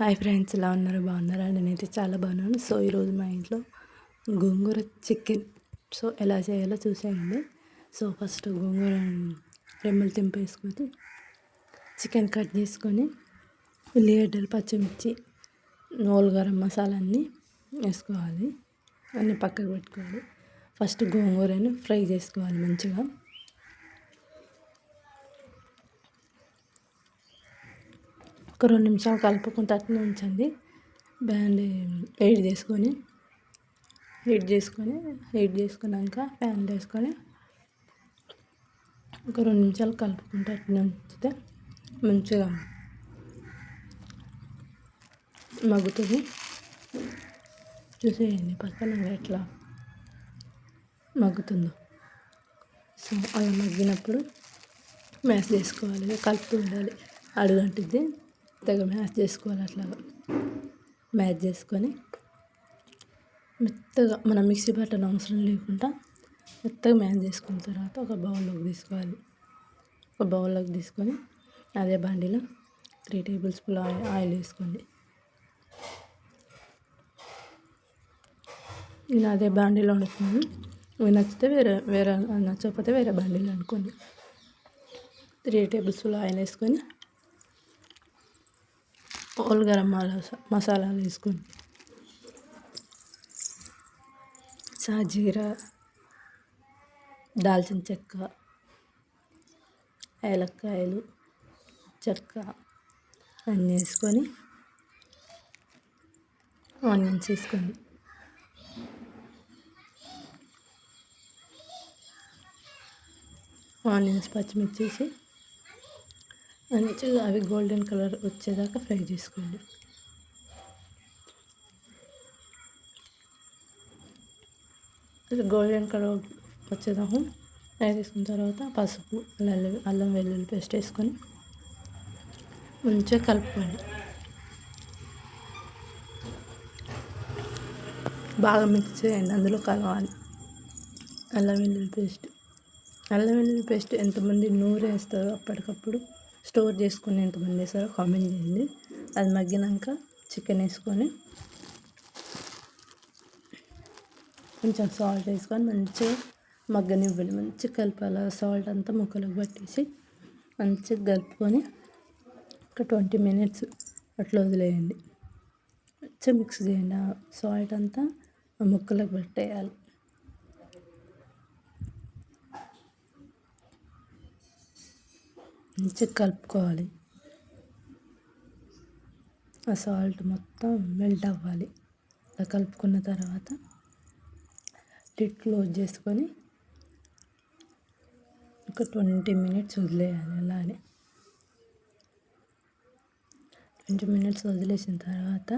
Hi friends ఎలా ఉన్నారు? బాగున్నారా? నేనైతే చాలా బాగున్నాను. సో ఈరోజు మా ఇంట్లో గోంగూర చికెన్. సో ఎలా చేయాలో చూసేయండి. సో ఫస్ట్ గోంగూర రెమ్మలు తెంపేసుకొని చికెన్ కట్ చేసుకొని ఉల్లిగడ్డలు పచ్చిమిర్చి నోలు గరం మసాలా అన్నీ వేసుకోవాలి. అన్నీ పక్కకు పెట్టుకోవాలి. ఫస్ట్ గోంగూరని ఫ్రై చేసుకోవాలి మంచిగా. ఒక రెండు నిమిషాలు కలుపుకుంటూ అట్లా ఉంచండి. బ్యాండ్ హీట్ చేసుకొని హీట్ చేసుకొని హీట్ చేసుకున్నాక ఫ్యాన్ వేసుకొని ఒక రెండు నిమిషాలు కలుపుకుంటే అట్లా ఉంచితే మంచిగా మగ్గుతుంది. చూసేయండి పక్కన ఎట్లా మగ్గుతుందో. సో అలా మగ్గినప్పుడు మ్యాష్ చేసుకోవాలి కలుపుతూ ఉండాలి. అడుగంటిద్ది. మెత్తగా మ్యాష్ చేసుకోవాలి అట్లాగా మ్యాష్ చేసుకొని మెత్తగా మనం మిక్సీ పట్టడం అవసరం లేకుండా మెత్తగా మ్యాష్ చేసుకున్న తర్వాత ఒక బౌల్లోకి తీసుకోవాలి. ఒక బౌల్లోకి తీసుకొని అదే బండిలో three tablespoon oil oil వేసుకోండి. నేను అదే బండిలో వండుకున్నాను ఇవి నచ్చితే వేరే వేరే నచ్చకపోతే వేరే బండిలో అనుకోండి. త్రీ టేబుల్ స్పూన్ ఆయిల్ వేసుకొని హోల్ గరం మసాలాలు వేసుకొని సాజీరా దాల్చిన చెక్క ఏలక్కాయలు చెక్క అన్నీ వేసుకొని ఆనియన్స్ వేసుకోండి ఆనియన్స్ పచ్చిమిర్చి వేసి మంచిగా అవి గోల్డెన్ కలర్ వచ్చేదాకా ఫ్రై చేసుకోండి. గోల్డెన్ కలర్ వచ్చేదాకా ఫ్రై చేసుకున్న తర్వాత పసుపు అల్లం అల్లం వెల్లుల్లి పేస్ట్ వేసుకొని మంచిగా కలుపుకోండి. బాగా మిక్స్ చేయండి అందులో కలవాలి. అల్లం వెల్లుల్లి పేస్ట్. అల్లం వెల్లుల్లి పేస్ట్ ఎంతమంది నూరు వేస్తారో అప్పటికప్పుడు? స్టోర్ చేసుకుని ఎంతమంది వేసారో కామెంట్ చేయండి. అది మగ్గినాక చికెన్ వేసుకొని కొంచెం సాల్ట్ వేసుకొని మంచిగా మగ్గనివ్వండి. మంచిగా కలపాలి సాల్ట్ అంతా ముక్కలకు పట్టేసి మంచిగా కలుపుకొని ఒక ట్వంటీ మినిట్స్ అట్లా వదిలేయండి. మంచిగా మిక్స్ చేయండి. సాల్ట్ అంతా ముక్కలకు పట్టేయాలి. మంచిగా కలుపుకోవాలి. ఆ సాల్ట్ మొత్తం మెల్ట్ అవ్వాలి. అలా కలుపుకున్న తర్వాత లిడ్ క్లోజ్ చేసుకొని ఒక ట్వంటీ మినిట్స్ వదిలేయాలి అలానే. ట్వంటీ మినిట్స్ వదిలేసిన తర్వాత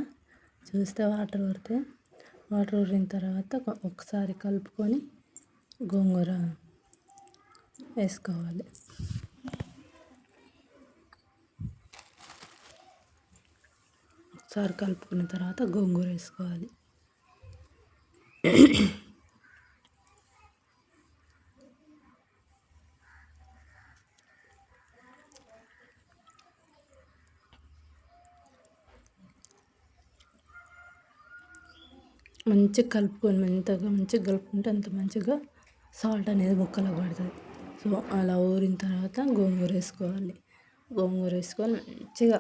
చూస్తే వాటర్ ఊరితే వాటర్ ఊరిన తర్వాత ఒకసారి కలుపుకొని గోంగూర వేసుకోవాలి. ఒకసారి కలుపుకున్న తర్వాత గోంగూర వేసుకోవాలి. మంచిగా కలుపుకొని మంతగా మంచిగా కలుపుకుంటే అంత మంచిగా సాల్ట్ అనేది బొక్కలో పడుతుంది. సో అలా ఊరిన తర్వాత గోంగూర వేసుకోవాలి. గోంగూర వేసుకొని మంచిగా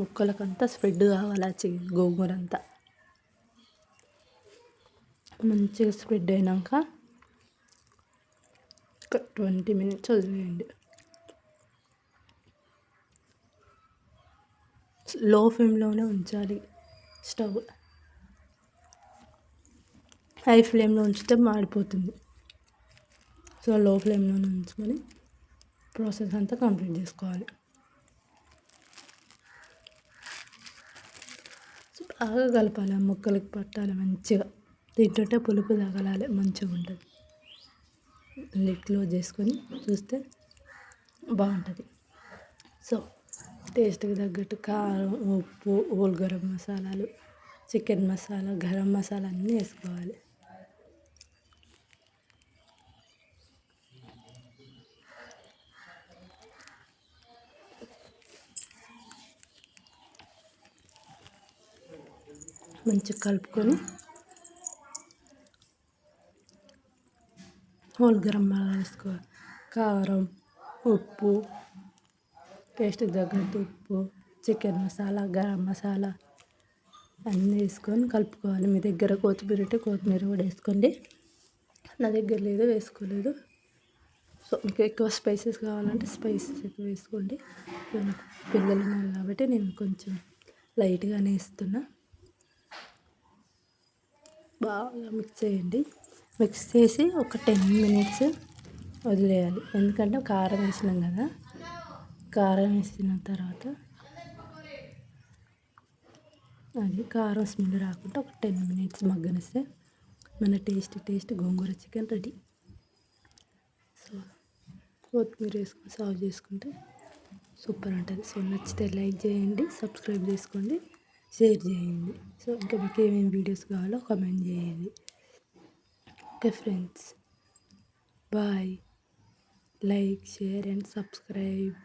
ముక్కలకంతా స్ప్రెడ్ కావాలి ఆ చికెన్ గోంగూర అంతా మంచిగా స్ప్రెడ్ అయినాక ఒక ట్వంటీ మినిట్స్ వదిలేయండి. లో ఫ్లేమ్లోనే ఉంచాలి స్టవ్. హై ఫ్లేమ్లో ఉంచితే మాడిపోతుంది. సో లో ఫ్లేమ్లోనే ఉంచుకొని ప్రాసెస్ అంతా కంప్లీట్ చేసుకోవాలి. బాగా కలపాలి ఆ ముక్కలకి పట్టాలి మంచిగా. తింటుంటే పులుపు తగలాలి మంచిగా ఉంటుంది. లిడ్ క్లోజ్ చేసుకొని చూస్తే బాగుంటుంది. సో టేస్ట్కి తగ్గట్టు కారం ఉప్పు ఓల్ గరం మసాలాలు చికెన్ మసాలా గరం మసాలా అన్నీ వేసుకోవాలి. మంచిగా కలుపుకొని హోల్ గరం మసాలా వేసుకోవాలి. కారం ఉప్పు పేస్ట్ తగ్గట్టు ఉప్పు చికెన్ మసాలా గరం మసాలా అన్నీ వేసుకొని కలుపుకోవాలి. మీ దగ్గర కొత్తిమీర ఉంటే కొత్తిమీర కూడా వేసుకోండి. నా దగ్గర లేదు వేసుకోలేదు. సో మీకు ఎక్కువ స్పైసెస్ కావాలంటే స్పైసెస్ ఎక్కువ వేసుకోండి. పిల్లలు ఉన్నారు కాబట్టి నేను కొంచెం లైట్గానే వేస్తున్నా. బాగా మిక్స్ చేయండి. మిక్స్ చేసి ఒక టెన్ మినిట్స్ వదిలేయాలి. ఎందుకంటే కారం వేసినాం కదా. కారం వేసిన తర్వాత అది కారం స్మెల్ రాకుండా ఒక టెన్ మినిట్స్ మగ్గనిస్తే మన taste taste gongura chicken ready. So కొత్తిమీర వేసుకొని సర్వ్ చేసుకుంటే సూపర్ ఉంటుంది. సో నచ్చితే లైక్ చేయండి సబ్స్క్రైబ్ చేసుకోండి. షేర్ చేయండి. సో ఇంకా మీకు ఏమేమి వీడియోస్ కావాలో కమెంట్ చేయండి. Okay friends bye like share and subscribe